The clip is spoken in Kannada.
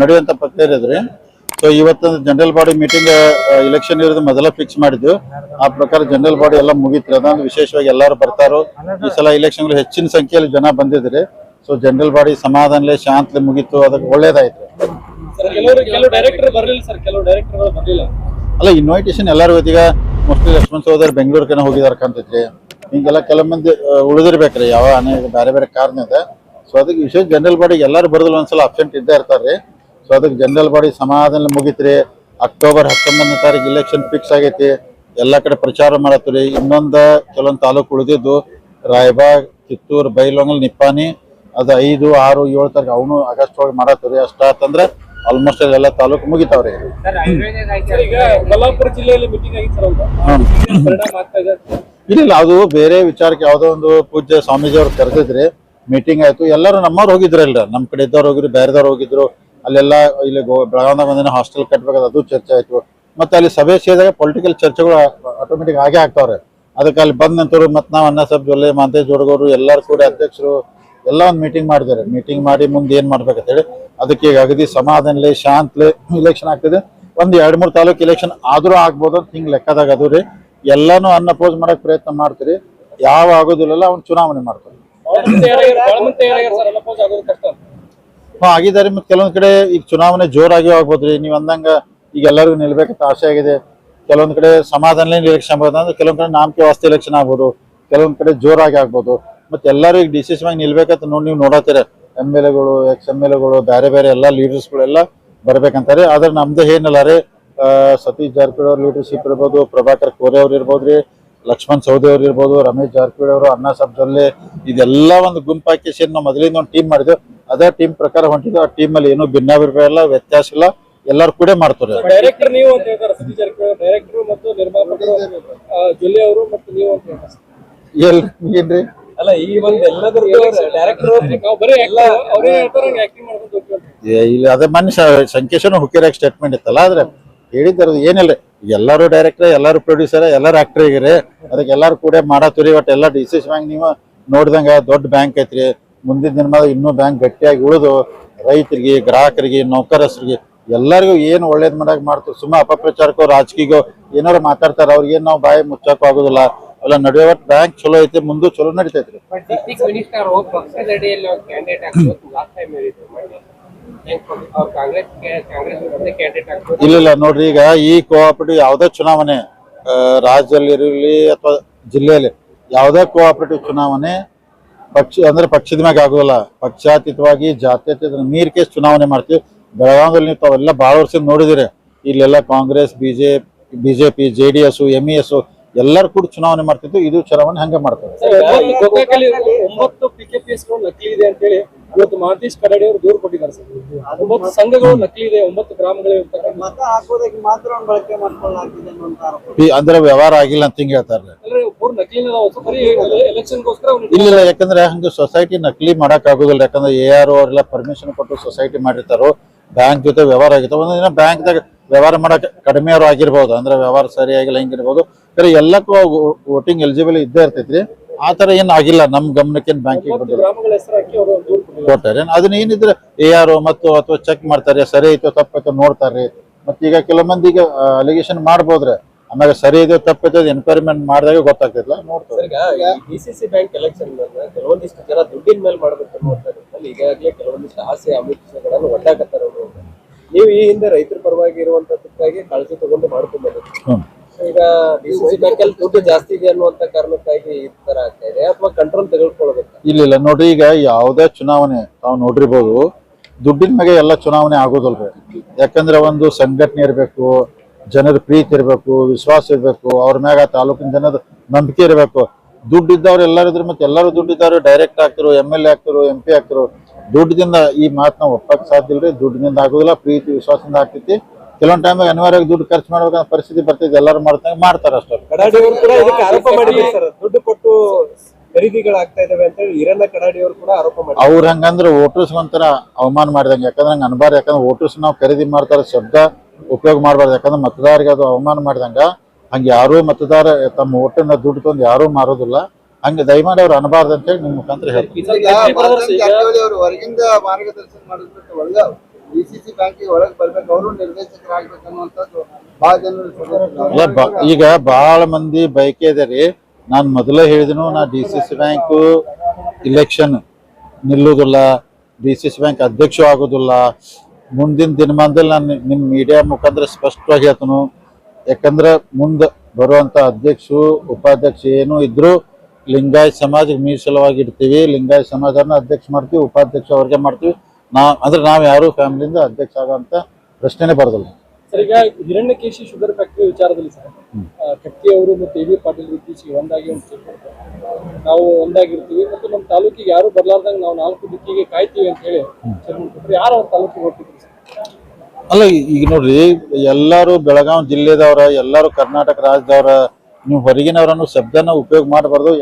ನಡೆಯುವಂತ ಪ್ರಕ್ರಿಯೆ ಇರೋದ್ರಿ. ಸೊ ಇವತ್ತು ಜನರಲ್ ಬಾಡಿ ಮೀಟಿಂಗ್ ಇಲೆಕ್ಷನ್ ಇರೋದು ಮೊದಲ ಫಿಕ್ಸ್ ಮಾಡಿದ್ವಿ ಆ ಪ್ರಕಾರ ಜನರಲ್ ಬಾಡಿ ಎಲ್ಲ ಮುಗಿತ್ರಿ. ಅದೊಂದು ವಿಶೇಷವಾಗಿ ಎಲ್ಲರೂ ಬರ್ತಾರೋ ಈ ಸಲ ಇಲೆಕ್ಷನ್ ಹೆಚ್ಚಿನ ಸಂಖ್ಯೆಯಲ್ಲಿ ಜನ ಬಂದಿದ್ರಿ. ಸೊ ಜನರಲ್ ಬಾಡಿ ಸಮಾಧಾನಲೆ ಶಾಂತಲೆ ಮುಗೀತು. ಅದಕ್ಕೆ ಒಳ್ಳೇದಾಯ್ತು. ಅಲ್ಲ ಇನ್ವೈಟೇಷನ್ ಎಲ್ಲರೂ ಈಗ ಮೋಸ್ಟ್ಲಿ ಲಕ್ಷ್ಮಣ್ ಸಹೋದರ್ ಬೆಂಗಳೂರು ಕನ ಹೋಗಿದಾರ ಕಾಣ್ತೈತ್ರಿ. ಹಿಂಗೆಲ್ಲ ಕೆಲವು ಮಂದಿ ಆ, ಉಳಿದಿರ್ಬೇಕ್ರಿ. ಯಾವ ಬೇರೆ ಬೇರೆ ಕಾರಣ ಕಾರಣದ ಸೊ ಅದಕ್ಕೆ ವಿಶೇಷ ಜನರಲ್ ಬಾಡಿಗೆ ಎಲ್ಲರೂ ಬರೋದಿಲ್ಲ ಒಂದ್ಸಲ ಅಬ್ಸೆಂಟ್ ಇದ್ದೇ ಇರ್ತಾರೆ. ಸೊ ಅದಕ್ಕೆ ಜನರಲ್ ಬಾಡಿ ಸಮಾಧಾನ ಮುಗಿತ್ರಿ. ಅಕ್ಟೋಬರ್ ಹತ್ತೊಂಬತ್ತನೇ ತಾರೀಕು ಇಲೆಕ್ಷನ್ ಫಿಕ್ಸ್ ಆಗೈತಿ. ಎಲ್ಲ ಕಡೆ ಪ್ರಚಾರ ಮಾಡತ್ತೀರಿ. ಇನ್ನೊಂದು ಕೆಲವೊಂದು ತಾಲೂಕು ಉಳಿದಿದ್ದು ರಾಯಬಾಗ್ ಕಿತ್ತೂರು ಬೈಲೊಂಗಲ್ ನಿಪ್ಪಾನಿ ಅದು ಐದು ಆರು ಏಳು ತಾರೀಕು ಅವನು ಆಗಸ್ಟ್ ಒಳಗೆ ಮಾಡತ್ತೀರಿ. ಅಷ್ಟಾತಂದ್ರೆ ಆಲ್ಮೋಸ್ಟ್ ಎಲ್ಲ ತಾಲೂಕು ಮುಗಿತಾವ್ರಿ. ಇಲ್ಲ ಅದು ಬೇರೆ ವಿಚಾರಕ್ಕೆ ಯಾವುದೋ ಒಂದು ಪೂಜ್ಯ ಸ್ವಾಮೀಜಿ ಅವ್ರು ಕರೆದಿದ್ರಿ. ಮೀಟಿಂಗ್ ಆಯ್ತು. ಎಲ್ಲರೂ ನಮ್ಮವ್ರು ಹೋಗಿದ್ರಲ್ರ ನಮ್ ಕಡೆ ಇದ್ದವ್ರು ಹೋಗಿದ್ರು, ಬೇರೆದವ್ರು ಹೋಗಿದ್ರು. ಅಲ್ಲೆಲ್ಲ ಇಲ್ಲಿ ಗೋ- ಬೆಳಗಾವ್ದಾಗ ಹಾಸ್ಟೆಲ್ ಕಟ್ಬೇಕಾದ ಅದು ಚರ್ಚೆ ಆಯ್ತು. ಮತ್ತೆ ಅಲ್ಲಿ ಸಭೆ ಸೇರಿದಾಗ ಪೊಲಿಟಿಕಲ್ ಚರ್ಚೆಗಳು ಆಟೋಮೆಟಿಕ್ ಆಗೇ ಆಗ್ತಾವ್ರೆ. ಅದಕ್ಕೆ ಅಲ್ಲಿ ಬಂದ ನಂತರ ಮತ್ತೆ ನಾವು ಅನ್ನ ಸಬ್ ಜೊಲ್ಲೆ ಮಾಂತೇಶ್ ಜೋಡಗೌರು ಎಲ್ಲರೂ ಕೂಡ ಅಧ್ಯಕ್ಷರು, ಎಲ್ಲ ಒಂದು ಮೀಟಿಂಗ್ ಮಾಡಿದ್ದಾರೆ. ಮೀಟಿಂಗ್ ಮಾಡಿ ಮುಂದೆ ಏನ್ ಮಾಡ್ಬೇಕಂತ ಹೇಳಿ. ಅದಕ್ಕೆ ಈಗ ಅಗದಿ ಸಮಾಧಾನಲೆ ಶಾಂತ್ಲೆ ಇಲೆಕ್ಷನ್ ಆಗ್ತಿದೆ. ಒಂದ್ ಎರಡ್ ಮೂರ್ ತಾಲೂಕು ಇಲೆಕ್ಷನ್ ಆದರೂ ಆಗ್ಬೋದು ಅಂತ ಹಿಂಗೆ ಲೆಕ್ಕದಾಗ ಅದು ರೀ ಎಲ್ಲಾನು ಅನ್ಅಪೋಸ್ ಮಾಡಕ್ ಪ್ರಯತ್ನ ಮಾಡ್ತೀರಿ. ಯಾವ ಆಗೋದಿಲ್ಲಲ್ಲ, ಅವ್ನು ಚುನಾವಣೆ ಮಾಡ್ತಾರೆ ಆಗಿದ್ದಾರೆ. ಮತ್ತೆ ಕೆಲವೊಂದ್ ಕಡೆ ಈಗ ಚುನಾವಣೆ ಜೋರಾಗಿ ಆಗ್ಬೋದ್ರಿ. ನೀವ್ ಅಂದಂಗ ಈಗ ಎಲ್ಲರಿಗೂ ನಿಲ್ಬೇಕಂತ ಆಸೆ ಆಗಿದೆ. ಕೆಲವೊಂದ್ ಕಡೆ ಸಮಾಧಾನ ನಿರೀಕ್ಷೆ ಆಗ್ಬೋದು. ಅಂದ್ರೆ ಕೆಲವೊಂದ್ ಕಡೆ ನಾಮಕೆ ವಾಸ್ತೆ ಎಲೆಕ್ಷನ್ ಆಗ್ಬೋದು. ಕೆಲವೊಂದ್ ಕಡೆ ಜೋರಾಗಿ ಆಗ್ಬೋದು. ಮತ್ತೆ ಎಲ್ಲರೂ ಈಗ ಡಿಸಿಷನ್ ಆಗಿ ನಿಲ್ಬೇಕಂತ ನೋಡಿ ನೀವು ನೋಡತ್ತೀರ. ಎಂ ಎಲ್ ಎಗಳು, ಎಕ್ಸ್ ಎಂ ಎಲ್ ಎಗಳು ಬೇರೆ ಬೇರೆ ಎಲ್ಲ ಲೀಡರ್ಸ್ಗಳೆಲ್ಲ ಬರ್ಬೇಕಂತಾರೆ. ಆದ್ರೆ ನಮ್ದು ಏನಲ್ಲ ರೀ. ಸತೀಶ್ ಜಾರಕಿಹೊಳಿ ಲೀಡರ್ಶಿಪ್ ಇರ್ಬೋದು, ಪ್ರಭಾಕರ್ ಕೋರೆ ಅವ್ರು ಇರ್ಬೋದ್ರಿ. ಲಕ್ಷ್ಮಣ್ ಸೌದಿ ಅವ್ರು ಇರ್ಬೋದು ರಮೇಶ್ ಜಾರಕಿಹೊಳಿ ಅವರು ಅಣ್ಣಾ ಸಾಬ್ ಜೊಲ್ಲೆ ಇದೆಲ್ಲ ಒಂದು ಗುಂಪು ಸೇರಿ ನಾವು ಮೊದಲಿಂದ ಒಂದು ಟೀಮ್ ಮಾಡಿದ್ವಿ ಅದೇ ಟೀಮ್ ಪ್ರಕಾರ ಹೊಂಟಿದ್ವಿ ಆ ಟೀಮ್ ಅಲ್ಲಿ ಏನು ಭಿನ್ನಾಭಿಪ್ರಾಯ ಇಲ್ಲ ವ್ಯತ್ಯಾಸ ಇಲ್ಲ. ಎಲ್ಲರೂ ಕೂಡ ಮಾಡ್ತಾರೆ ಡೈರೆಕ್ಟರ್ ನೀವು ಅಂತ ಹೇಳ್ತಾರೆ ಸತೀಶ್ ಜಾರಕಿಹೊಳಿ ಡೈರೆಕ್ಟರ್ ಮತ್ತು ನಿರ್ಮಾಪಕರು ಆ, ಜೊಲ್ಲೆ ಅವರು ಮತ್ತು ನೀವು ಅಂತ ಹೇಳ್ತಾರೆ. ಎಲ್ ಏನ್ರಿ? ಅಲ್ಲ ಈ ಒಂದ್ ಎಲ್ಲದರದ್ದು ಡೈರೆಕ್ಟರ್ ನಾವು ಬರೀ ಅವರೇ ಹೇಳ್ತಾರೆ ಆಕ್ಟಿಂಗ್ ಮಾಡ್ಕೊಂಡು ಹೋಗ್ತೀವಿ ಅಂತ. ಏ, ಇಲ್ಲಿ ಅದೇ ಮನುಷ್ಯ ಸಂಕೇಶನ ಹುಕ್ಕಿರಾಗ ಸ್ಟೇಟ್ಮೆಂಟ್ ಇತ್ತಲ್ಲ ಆದ್ರೆ ಹೇಳಿದ್ದಾರೆ ಏನಿಲ್ಲ. ಎಲ್ಲರೂ ಡೈರೆಕ್ಟರ್ ಎಲ್ಲರೂ ಪ್ರೊಡ್ಯೂಸರ್ ಎಲ್ಲರೂ ಆಕ್ಟರ್ ಆಗಿರಿ. ಅದಕ್ಕೆ ಎಲ್ಲರೂ ಕೂಡ ಮಾಡತ್ತೀರಿ ಬಟ್ ಎಲ್ಲ ಡಿಸಿಸ್ ಬ್ಯಾಂಕ್ ನೀವು ನೋಡ್ದಂಗ ದೊಡ್ಡ ಬ್ಯಾಂಕ್ ಐತ್ರಿ. ಮುಂದಿನ ದಿನಮಾನ ಇನ್ನೂ ಬ್ಯಾಂಕ್ ಗಟ್ಟಿಯಾಗಿ ಉಳಿದು ರೈತರಿಗೆ, ಗ್ರಾಹಕರಿಗೆ ನೌಕರಸ್ರಿಗೆ ಎಲ್ಲರಿಗೂ ಏನು ಒಳ್ಳೇದು ಮಾಡಕ್ ಮಾಡ್ತೀವಿ ಸುಮ್ಮ ಅಪಪ್ರಚಾರಕ್ಕೋ ರಾಜಕೀಯಗೋ ಏನಾರು ಮಾತಾಡ್ತಾರ, ಅವ್ರಿಗೆ ನಾವು ಬಾಯಿ ಮುಚ್ಚಕ್ಕೂ ಆಗುದಿಲ್ಲ. ನಡುವೆ ಒಟ್ಟು ಬ್ಯಾಂಕ್ ಚಲೋ ಐತೆ, ಮುಂದೂ ಚಲೋ ನಡಿತೈತ್ರಿ. ಇಲ್ಲ ಇಲ್ಲ ನೋಡ್ರಿ, ಈಗ ಈ ಕೋಆಪರೇಟಿವ್ ಯಾವ್ದೇ ಚುನಾವಣೆ ರಾಜ್ಯದಲ್ಲಿ ಇರಲಿ ಅಥವಾ ಜಿಲ್ಲೆಯಲ್ಲಿ ಯಾವುದೇ ಕೋಆಪರೇಟಿವ್ ಚುನಾವಣೆ, ಪಕ್ಷ, ಅಂದ್ರೆ ಪಕ್ಷದ ಮ್ಯಾಗ ಆಗೋಲ್ಲ. ಪಕ್ಷಾತೀತವಾಗಿ ಜಾತ್ಯತೀತ ಮೀರ್ ಕೇಸ್ ಚುನಾವಣೆ ಮಾಡ್ತೀವಿ. ಬೆಳಗಾವಿಯಲ್ಲಿ ನೀವು ತಾವೆಲ್ಲ ಭಾಳ ವರ್ಷ ನೋಡಿದಿರಿ. ಇಲ್ಲೆಲ್ಲ Congress BJP BJP J D S M S ಎಲ್ಲರೂ ಕೂಡ ಚುನಾವಣೆ ಮಾಡ್ತಿದ್ದು. ಇದು ಚುನಾವಣೆ ಹಂಗೆ ಮಾಡ್ತಾರೆ. ನಕಲಿ ಇವತ್ತು ಮಹಂತೇಶ್ ಕಡಾಡಿ ಅವರು ದೂರು ಕೊಟ್ಟಿದ್ದಾರೆ ಸರ್. ಒಂಬತ್ತು ಸಂಘಗಳು ನಕಲಿ ಇದೆ ಒಂಬತ್ತು ಗ್ರಾಮಗಳಿವೆ ಮತ ಹಾಕೋದಕ್ಕೆ ಮಾತ್ರ ಅವ್ನು ಬಳಕೆ ಮಾಡ್ಕೊಳ್ಳಾಗಿದೆ ಅನ್ನುವಂತ ಆರೋಪ. ಈ- ಅಂದ್ರೆ ವ್ಯವಹಾರ ಆಗಿಲ್ಲ ಅಂತ ಹಿಂಗ್ ಹೇಳ್ತಾರೆ. ಅಂದ್ರೆ ಬರೀ ಎಲೆಕ್ಷನ್ಗೋಸ್ಕರ ಇಲ್ಲ ಯಾಕಂದ್ರೆ ಹಂಗ ಸೊಸೈಟಿ ನಕಲಿ ಮಾಡಕ್ ಆಗೋದಿಲ್ಲ. ಯಾಕಂದ್ರೆ ಎ ಆರ್ ಅವರೆಲ್ಲ ಪರ್ಮಿಷನ್ ಕೊಟ್ಟು ಸೊಸೈಟಿ ಮಾಡಿರ್ತಾರೋ ಬ್ಯಾಂಕ್ ಜೊತೆ ವ್ಯವಹಾರ ಆಗಿರ್ತಾವ. ಒಂದಿನ ಬ್ಯಾಂಕ್ದಾಗ ವ್ಯವಹಾರ ಮಾಡಕ್ ಕಡಿಮೆ ಅವ್ರು ಆಗಿರ್ಬೋದು. ಅಂದ್ರೆ ವ್ಯವಹಾರ ಸರಿಯಾಗಿಲ್ಲ ಹಿಂಗಿರ್ಬೋದು. ಕರೆ ಎಲ್ಲಕ್ಕೂ ವೋಟಿಂಗ್ ಎಲಿಜಿಬಲ್ ಇದ್ದೇ ಇರ್ತೈತ್ರಿ. ಆ ತರ ಏನ್ ಆಗಿಲ್ಲ. ನಮ್ ಗಮನಕ್ಕೆ ಬ್ಯಾಂಕಿಗೆ ಬಂದಿಲ್ಲ. ಗ್ರಾಮಗಳ ಹೆಸರು ಹಾಕಿ ಅವರು ದೂರು ಕೊಟ್ಟಿದ್ದಾರೆ. ಕೊಟ್ಟಾರೆ ಅದನ್ನ ಏನಿದ್ರೆ ಎ ಆರ್ ಮತ್ತು ಅಥವಾ ಚೆಕ್ ಮಾಡ್ತಾರೆ. ಸರಿ ಐತೋ ತಪ್ಪೈತೋ ನೋಡ್ತಾರೆ. ಮತ್ತೆ ಈಗ ಕೆಲವು ಮಂದಿ ಈಗ ಅಲಿಗೇಷನ್ ಮಾಡ್ಬೋದ್ರೆ. ಆಮೇಲೆ ಸರಿ ಇದೆಯೋ ತಪ್ಪೈತೋ ಎನ್ಕ್ವೈರಿಮೆಂಟ್ ಮಾಡಿದಾಗ ಗೊತ್ತಾಗ್ತಿಲ್ಲ ನೋಡ್ತಾರೆ. ಈಗ D C C bank election ಕೆಲವೊಂದಿಷ್ಟು ಜನ ದುಡ್ಡಿನ ಮೇಲೆ ಮಾಡ್ಬೇಕು ಅನ್ನುವಂಥ ನಿಟ್ಟಿನಲ್ಲಿ ಈಗಾಗಲೇ ಕೆಲವೊಂದಿಷ್ಟು ಆಸೆ ಆಮಿಷಗಳನ್ನು ಒಡ್ಡಾಕತ್ತಾರ ಅವ್ರು. ನೀವು ಈ ಹಿಂದೆ ರೈತರ ಪರವಾಗಿ ಇರುವಂತದಕ್ಕಾಗಿ ಕಾಳಜಿ ತಗೊಂಡು ಮಾಡ್ಕೊಂಡ್ ಈಗ ದುಡ್ಡು ಜಾಸ್ತಿ ಇದೆ ಅನ್ನುವಂತ ಕಾರಣಕ್ಕಾಗಿ ಈ ತರ ಆಗ್ತಾ ಅಥವಾ ಕಂಟ್ರೋಲ್ ತೆಗೆದುಕೊಳ್ಬೇಕು ಇಲ್ಲ ಇಲ್ಲ. ನೋಡ್ರಿ ಈಗ ಯಾವುದೇ ಚುನಾವಣೆ ನಾವು ನೋಡಿರ್ಬೋದು, ದುಡ್ಡಿನ ಮೇಲೆ ಎಲ್ಲ ಚುನಾವಣೆ ಆಗೋದಲ್ರಿ ಯಾಕಂದ್ರೆ ಒಂದು ಸಂಘಟನೆ ಇರಬೇಕು, ಜನರ ಪ್ರೀತಿ ಇರಬೇಕು, ವಿಶ್ವಾಸ ಇರಬೇಕು, ಅವ್ರ ಮ್ಯಾಗ ತಾಲೂಕಿನ ಜನದ ನಂಬಿಕೆ ಇರಬೇಕು. ದುಡ್ಡು ಇದ್ದವ್ರು ಎಲ್ಲರೂ ಮತ್ತೆ ಎಲ್ಲರೂ ದುಡ್ಡು ಇದ್ದವ್ರು ಡೈರೆಕ್ಟ್ ಆಗ್ತಿರು ಎಂ ಎಲ್ ಎ ಆಗ್ತಿರು ಎಂ ಪಿ ಆಗ್ತಿರು. ದುಡ್ಡಿನಿಂದ ಈ ಮಾತನ್ನ ಒಪ್ಪಕ್ ಸಾಧ್ಯ ಇಲ್ರಿ. ದುಡ್ಡಿನಿಂದ ಆಗೋದಿಲ್ಲ, ಪ್ರೀತಿ, ವಿಶ್ವಾಸದಿಂದ ಆಗ್ತೈತಿ. ಕೆಲವೊಂದು ಟೈಮ್ ಅನಿವಾರ್ಯವಾಗಿ ದುಡ್ಡು ಖರ್ಚು ಮಾಡ್ಬೇಕಂತ ಪರಿಸ್ಥಿತಿ ಬರ್ತೈತೆ ಎಲ್ಲರೂ ಮಾಡ್ತಾರೆ ಮಾಡ್ತಾರೆ ಅಷ್ಟೇ. ಕಡಾಡಿ ಅವರು ಕೂಡ ಇದಕ್ಕೆ ಆರೋಪ ಮಾಡಿದ್ರು ಸರ್. ದುಡ್ಡು ಕೊಟ್ಟು ಖರೀದಿಗಳಾಗ್ತಾ ಇದಾವೆ ಅಂತ ಹೇಳಿ ಈರಣ್ಣ ಕಡಾಡಿ ಅವರು ಕೂಡ ಆರೋಪ ಮಾಡಿ ಅವ್ರ ಹಂಗಂದ್ರೆ ವೋಟರ್ಸ್ ಒಂಥರ ಅವಮಾನ ಮಾಡಿದಂಗೆ. ಯಾಕಂದ್ರೆ ಹಂಗೆ ಅನ್ಬಾರ್ದು ಯಾಕಂದ್ರೆ ವೋಟರ್ಸ್ ನಾವು ಖರೀದಿ ಮಾಡ್ತಾರೆ ಶಬ್ದ ಉಪಯೋಗ ಮಾಡಬಾರ್ದು. ಯಾಕಂದ್ರೆ ಮತದಾರರಿಗೆ ಅದು ಅವಮಾನ ಮಾಡಿದಂಗ. ಹಂಗೆ ಯಾರೂ ಮತದಾರ ತಮ್ಮ ಓಟನ್ನ ದುಡ್ಡು ತಂದು ಯಾರೂ ಮಾರೋದಿಲ್ಲ. ಹಂಗೆ ದಯಮಾಡಿ ಅವ್ರು ಅಂತ ಹೇಳಿ ನಿಮ್ಮ ಮುಖಾಂತರ ಹೇಳ್ತೀನಿ. ಹೊರಗಿಂದ ಮಾರ್ಗದರ್ಶನ ಒಳಗ ಡಿ ಒಳಗೆ ಬರ್ಬೇಕು, ಅವರು ಬಹಳ ಜನರು ಈಗ ಬಹಳ ಮಂದಿ ಬಯಕೆ ಇದೆ ರೀ. ನಾನು ಮೊದಲೇ ಹೇಳಿದನು, ನಾ D C C bank election ನಿಲ್ಲುವುದಿಲ್ಲ, ಡಿ ಸಿ ಸಿ ಬ್ಯಾಂಕ್ ಅಧ್ಯಕ್ಷ ಆಗೋದಿಲ್ಲ. ಮುಂದಿನ ದಿನಮಾನದಲ್ಲಿ ನಾನು ನಿಮ್ಮ ಮೀಡಿಯಾ ಮುಖಾಂತರ ಸ್ಪಷ್ಟವಾಗಿ ಹೇಳ್ತನು. ಯಾಕಂದ್ರೆ ಮುಂದೆ ಬರುವಂತ ಅಧ್ಯಕ್ಷರು ಉಪಾಧ್ಯಕ್ಷ ಏನು ಇದ್ದರೂ ಲಿಂಗಾಯತ್ ಸಮಾಜಕ್ಕೆ ಮೀಸಲವಾಗಿ ಇಡ್ತೀವಿ ಲಿಂಗಾಯತ್ ಸಮಾಜನ ಅಧ್ಯಕ್ಷ ಮಾಡ್ತೀವಿ, ಉಪಾಧ್ಯಕ್ಷ ಅವ್ರಿಗೆ ಮಾಡ್ತೀವಿ. ನಾ ಅಂದ್ರೆ ನಾವು ಯಾರು ಫ್ಯಾಮಿಲಿಯಿಂದ ಅಧ್ಯಕ್ಷ ಆಗೋಂಥ ಪ್ರಶ್ನೆನೇ ಬರೋದಿಲ್ಲ. ಸರ್ ಈಗ ಹಿರಣ್ಯಕೇಶಿ ಶುಗರ್ ಫ್ಯಾಕ್ಟರಿ ವಿಚಾರದಲ್ಲಿ ಸರ್ ಕಟ್ಟಿ ಅವರು ಮತ್ತು ಎ ಬಿ ಪಾಟೀಲ್ ಇತ್ತೀಚೆಗೆ ಒಂದಾಗಿ ಒಂದು ನಾವು ಒಂದಾಗಿರ್ತೀವಿ ಮತ್ತು ನಮ್ಮ ತಾಲೂಕಿಗೆ ಯಾರು ಬರಲಾರ್ದಂಗೆ ನಾವು ನಾಲ್ಕು ದಿಕ್ಕಿಗೆ ಕಾಯ್ತೀವಿ ಅಂತ ಹೇಳಿ ಯಾರು ಅವ್ರ ತಾಲೂಕಿಗೆ ಹೊರಟಿದ್ರು ಸರ್? ಅಲ್ಲ ಈಗ ನೋಡ್ರಿ ಎಲ್ಲಾರು ಬೆಳಗಾವಿ ಜಿಲ್ಲೆದವ್ರ ಎಲ್ಲಾರು ಕರ್ನಾಟಕ ರಾಜ್ಯದವ್ರ ನೀವು ಹೊರಗಿನವರನ್ನು ಶಬ್ದನ ಉಪಯೋಗ ಮಾಡಬಾರ್ದು.